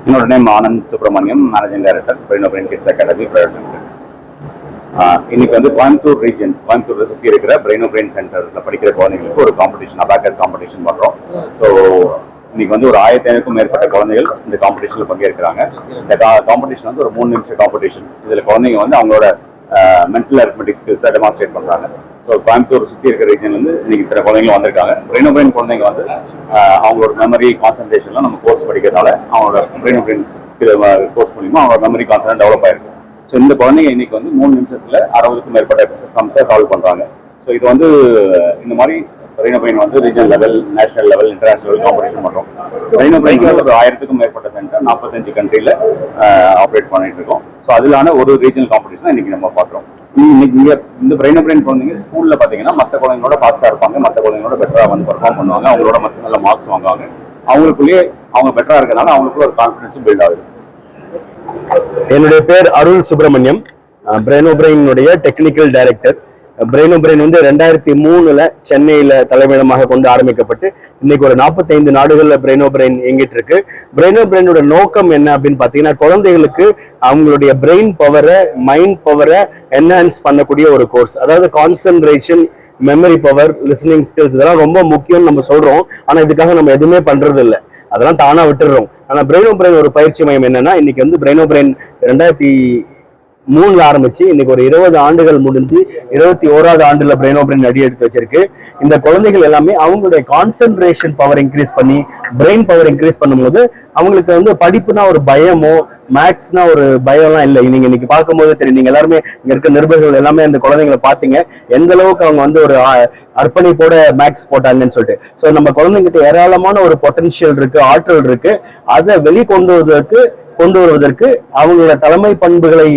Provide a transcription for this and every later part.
என்னோட name Anand Subramaniam managing director brain kids academy private limited இன்னைக்கு வந்து Coimbatore region கோயம்புத்தூரை சுற்றி இருக்கிற பிரெயினோ பிரெயின் சென்டரில் படிக்கிற குழந்தைங்களுக்கு ஒரு காம்படிஷன் அபாக்கஸ் காம்படிஷன் பண்ணுறோம் ஸோ இன்னைக்கு வந்து ஒரு ஆயிரத்தி ஐநூறுக்கும் மேற்பட்ட குழந்தைகள் இந்த காம்படிஷனில் பங்கேற்கிறாங்க. இந்த காம்படிஷன் வந்து ஒரு மூணு நிமிஷம் காம்படிஷன் இதில் குழந்தைங்க வந்து அவங்களோட மென்டல் அரித்மெட்டிக் ஸ்கில்ஸை டெமான்ஸ்ட்ரேட் பண்ணுறாங்க ஸோ கோயம்புத்தூர் சுற்றி இருக்கிற ரீஜன்லேருந்து இன்னைக்கு இத்தனை குழந்தைங்க வந்திருக்காங்க. பிரெயின் பிரெயின் குழந்தைங்க வந்து அவங்களோட மெமரி கான்சன்ட்ரேஷன்லாம் நம்ம கோர்ஸ் படிக்கிறதால அவங்களோட பிரெயின் பிரெயின் கோர்ஸ் மூலிமா அவங்களோட மெமரி கான்சன்ட் டெவலப் ஆயிருக்கு. ஸோ இந்த குழந்தைங்க இன்னைக்கு வந்து மூணு நிமிஷத்தில் அறுபதுக்கும் மேற்பட்ட சம்ஸை சால்வ் பண்ணுறாங்க ஸோ இது வந்து இந்த மாதிரி பிரெயின் பெயின் வந்து regional level national level international competition பண்றோம். பிரெயின் பிரெயின் ஒரு ஆயிரத்துக்கும் மேற்பட்ட சென்டர் நாற்பத்தஞ்சு கண்ட்ரியில் ஆப்ரேட் பண்ணிட்டு இருக்கோம் ஸோ அதிலான ஒரு ரீஜனல் காம்படிஷன் இன்னைக்கு நம்ம பார்க்குறோம். இன்னைக்கு இங்க இந்த பிரெயின் பிரெயின் குழந்தைங்க ஸ்கூல்ல பாத்தீங்கன்னா மற்ற குழந்தைங்களோட ஃபாஸ்டா இருப்பாங்க மற்ற குழந்தைங்களோட பெட்டரா வந்து பெர்ஃபார்ம் பண்ணுவாங்க அவங்களோட மற்ற நல்ல மார்க்ஸ் வாங்குவாங்க. அவங்களுக்குள்ளேயே அவங்க பெட்டரா இருக்கனால அவங்களுக்குள்ள ஒரு கான்ஃபிடன்ஸ் பில்ட் ஆகுது. என்னுடைய பேர் அருள் சுப்பிரமணியம். பிரெயினோ பிரெயினுடைய டெக்னிக்கல் டைரக்டர் பிரெயினோ பிரெயின் வந்து ரெண்டாயிரத்தி மூணுல சென்னையில தலைமையிடமாக கொண்டு ஆரம்பிக்கப்பட்டு இன்னைக்கு ஒரு நாற்பத்தைந்து நாடுகள்ல பிரெயினோ பிரெயின் இயங்கிட்டு இருக்கு. பிரெயினோ பிரெயினோட நோக்கம் என்ன அப்படின்னு பாத்தீங்கன்னா குழந்தைகளுக்கு அவங்களுடைய பிரெயின் பவரை மைண்ட் பவரை என்ஹான்ஸ் பண்ணக்கூடிய ஒரு கோர்ஸ் அதாவது concentration memory power listening skills இதெல்லாம் ரொம்ப முக்கியம்னு நம்ம சொல்றோம். ஆனா இதுக்காக நம்ம எதுவுமே பண்றது இல்லை அதெல்லாம் தானா விட்டுடுறோம் ஆனா பிரெயினோ பிரெயின் ஒரு பயிற்சி மையம் என்னன்னா இன்னைக்கு வந்து பிரெயினோ பிரெயின் ரெண்டாயிரத்தி மூணுல ஆரம்பிச்சு இன்னைக்கு ஒரு இருபது ஆண்டுகள் முடிஞ்சு இருபத்தி ஓராவது ஆண்டுல பிரெயின் பிரெயின் அடி எடுத்து வச்சிருக்கு. இந்த குழந்தைகள் எல்லாமே அவங்களுடைய கான்சென்ட்ரேஷன் பவர் இன்க்ரீஸ் பண்ணி பிரெயின் பவர் இன்க்ரீஸ் பண்ணும்போது அவங்களுக்கு வந்து படிப்புனா ஒரு பயமோ மேக்ஸ்னா ஒரு பயம்லாம் இல்லை. நீங்க இன்னைக்கு பார்க்கும்போது தெரியும். நீங்க எல்லாருமே இங்க இருக்க நிருபர்கள் எல்லாமே அந்த குழந்தைங்களை பார்த்தீங்க. எந்த அளவுக்கு அவங்க வந்து ஒரு அர்ப்பணிப்போட மேக்ஸ் போட்டாங்கன்னு சொல்லிட்டு. ஸோ நம்ம குழந்தைங்கிட்ட ஏராளமான ஒரு பொட்டன்ஷியல் இருக்கு ஆற்றல் இருக்கு. அதை வெளிக்கொண்டு வருவதற்கு கொண்டு வருவதற்கு அவங்களோட தலைமை பண்புகளை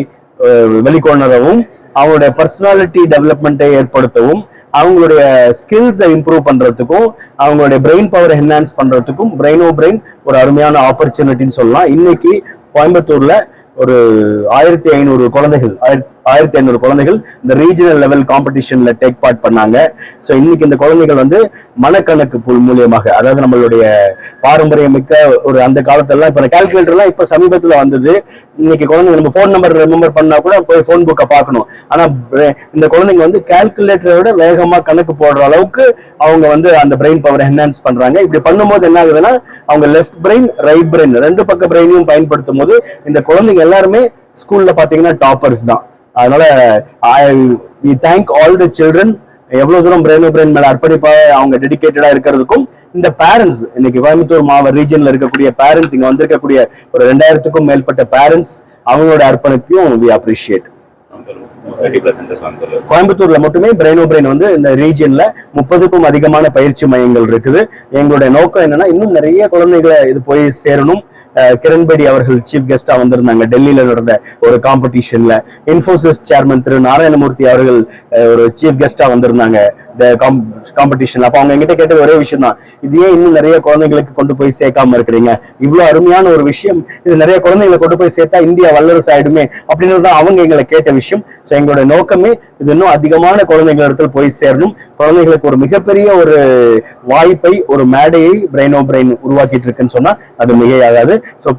வெளிக்கொணரவும் அவங்களுடைய பர்சனாலிட்டி டெவலப்மெண்ட்டை ஏற்படுத்தவும் அவங்களுடைய ஸ்கில்ஸை இம்ப்ரூவ் பண்ணுறதுக்கும் அவங்களுடைய பிரெயின் பவரை என்ஹான்ஸ் பண்ணுறதுக்கும் பிரெயினோ பிரெயின் ஒரு அருமையான ஆப்பர்ச்சுனிட்டின்னு சொல்லலாம். இன்னைக்கு கோயம்புத்தூரில் ஒரு ஆயிரத்தி ஐநூறு குழந்தைகள் ஆயிரத்தி ஆயிரத்தி ஐநூறு குழந்தைகள் இந்த ரீஜனல் லெவல் காம்படிஷன்ல டேக் பார்ட் பண்ணாங்க. ஸோ இன்னைக்கு இந்த குழந்தைகள் வந்து மனக்கணக்கு புல் மூலியமாக அதாவது நம்மளுடைய பாரம்பரியமிக்க ஒரு அந்த காலத்திலலாம் இப்போ கால்குலேட்டர்லாம் இப்போ சமீபத்தில் வந்தது. இன்னைக்கு குழந்தைங்க நம்ம ஃபோன் நம்பர் ரிமெம்பர் பண்ணா கூட போய் ஃபோன் புக்கை பார்க்கணும். ஆனால் இந்த குழந்தைங்க வந்து கால்குலேட்டரை விட வேகமாக கணக்கு போடுற அளவுக்கு அவங்க வந்து அந்த பிரெயின் பவர் என்ஹான்ஸ் பண்றாங்க. இப்படி பண்ணும்போது என்ன ஆகுதுன்னா அவங்க லெஃப்ட் பிரெயின் ரைட் பிரெயின் ரெண்டு பக்க பிரெயினையும் பயன்படுத்தும் போது இந்த குழந்தைங்க எல்லாருமே ஸ்கூல்ல பாத்தீங்கன்னா டாப்பர்ஸ் தான். அதனால I thank all the children எவ்வளவு தூரம் பிரெயின் பிரெயின் மேல அர்ப்பணிப்பாக அவங்க டெடிக்கேட்டடா இருக்கிறதுக்கும் இந்த பேரண்ட்ஸ் இன்னைக்கு கோயம்புத்தூர் மாவட்ட ரீஜன்ல இருக்கக்கூடிய பேரண்ட்ஸ் இங்க வந்திருக்கக்கூடிய ஒரு ரெண்டாயிரத்துக்கும் மேற்பட்ட பேரண்ட்ஸ் அவங்களோட அர்ப்பணிப்பையும் we appreciate thirty plus centres கோயம்புத்தூர்ல கோயம்புத்தூர்ல மட்டுமே பிரெயினோ பிரெயின் வந்து இந்த ரீஜியன்ல முப்பதுக்கும் அதிகமான பயிற்சி மையங்கள் இருக்குது. எங்களுடைய நோக்கம் என்னன்னா இன்னும் நிறைய குழந்தைகளை இது போய் சேரணும். கிரண்பேடி அவர்கள் சீஃப் கெஸ்டா வந்திருந்தாங்க. டெல்லியில நடந்த ஒரு காம்படிஷன்ல இன்ஃபோசிஸ் சேர்மன் திரு நாராயணமூர்த்தி அவர்கள் ஒரு சீஃப் கெஸ்டா வந்திருந்தாங்க. இந்த காம்படிஷன் அப்ப அவங்க எங்கிட்ட கேட்டது ஒரே விஷயம் தான் இது ஏன் இன்னும் நிறைய குழந்தைங்களுக்கு கொண்டு போய் சேர்க்காம இருக்கிறீங்க? இவ்வளவு அருமையான ஒரு விஷயம். இது நிறைய குழந்தைங்களை கொண்டு போய் சேர்த்தா இந்தியா வல்லரசு ஆயிடுமே அப்படின்னு தான் அவங்க எங்களை கேட்ட விஷயம். ஸோ எங்களுடைய நோக்கமே இது இன்னும் அதிகமான குழந்தைகள் இடத்துல போய் சேரணும். குழந்தைகளுக்கு ஒரு மிகப்பெரிய ஒரு வாய்ப்பை ஒரு மேடையை பிரெயினோ பிரெயின் உருவாக்கிட்டு இருக்குன்னு சொன்னா அது மிகையாகாது. ஸோ